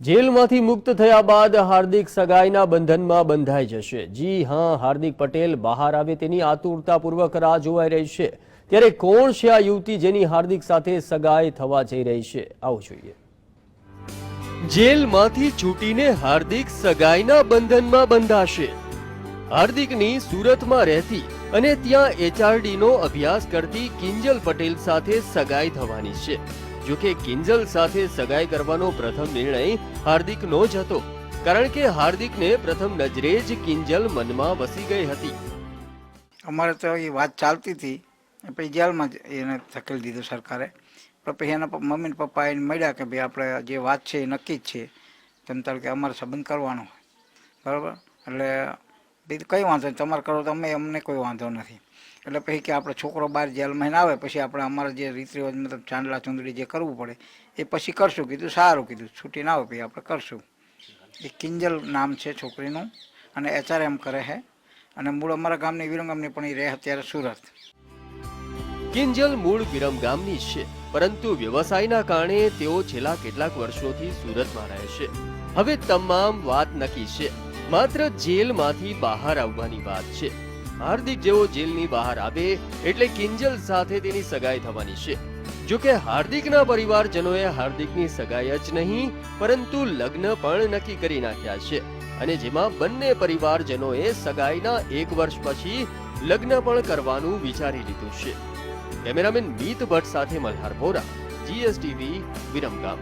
જેલમાંથી મુક્ત થયા બાદ હાર્દિક સગાઈના બંધનમાં બંધાઈ જશે. જી હા, હાર્દિક પટેલ બહાર આવે તેની આતુરતાપૂર્વક રાહ જોવાઈ રહી છે. ત્યારે કોણ છે આ યુવતી જેની હાર્દિક સાથે સગાઈ થવા જઈ રહી છે? આવું જોઈએ. જેલમાંથી છૂટીને હાર્દિક સગાઈના બંધનમાં બંધાશે. હાર્દિકની સુરતમાં રહેતી અને ત્યાં એચઆરડીનો અભ્યાસ કરતી કિંજલ પટેલ સાથે સગાઈ થવાની છે. જોકે કિંજલ સાથે સગાઈ કરવાનો પ્રથમ નિર્ણય હાર્દિકનો જ હતો. કારણ કે હાર્દિકને પ્રથમ નજરે જ કિંજલ મનમાં વસી ગઈ હતી. અમારે તો એ વાત ચાલતી હતી. પછી જેલમાં એને ધકેલી દીધું સરકારે. પણ પછી એના મમ્મી પપ્પા એને મળ્યા કે ભાઈ આપણે જે વાત છે એ નક્કી જ છે. તેમ તારે કે અમારે સંબંધ કરવાનો બરાબર? એટલે કંઈ વાંધો નહીં. તમારે કરો તો અમે, અમને કોઈ વાંધો નથી. એટલે પછી કે આપણો છોકરો બહાર જેલમાં આવે, પછી આપણે અમારા જે રીત રિવાજ, મતલબ ચાંદલા ચુંદડી જે કરવું પડે, એ પછી કરશું. કીધું, સારું કીધું. છૂટી ના આવે પછી આપણે કરશું. એ કિંજલ નામ છે છોકરીનું અને એચઆરએમ કરે છે. અને મૂળ અમારા ગામની વિરંગામની પણ એ રહે અત્યારે સુરત. કિંજલ મૂળ વિરમગામની ગામની છે, પરંતુ વ્યવસાયના કારણે તેઓ છેલ્લા કેટલાક વર્ષોથી સુરતમાં રહે છે. હવે તમામ વાત નક્કી છે. માત્ર જેલમાંથી બહાર આવવાની વાત છે. હાર્દિક જેવો જેલની બહાર આવે એટલે કિંજલ સાથે તેની સગાઈ થવાની છે. જો કે હાર્દિકના પરિવારજનોએ હાર્દિકની સગાઈ જ નહીં, પરંતુ લગ્ન પણ નક્કી કરી નાખ્યા છે. અને જેમાં બંને પરિવારજનોએ સગાઈના એક વર્ષ પછી લગ્ન પણ કરવાનું વિચારી લીધું છે. કેમેરામેન મીત ભટ્ટ સાથે મલ્હાર ભોરા જીએસટીવી, વિરમગામ.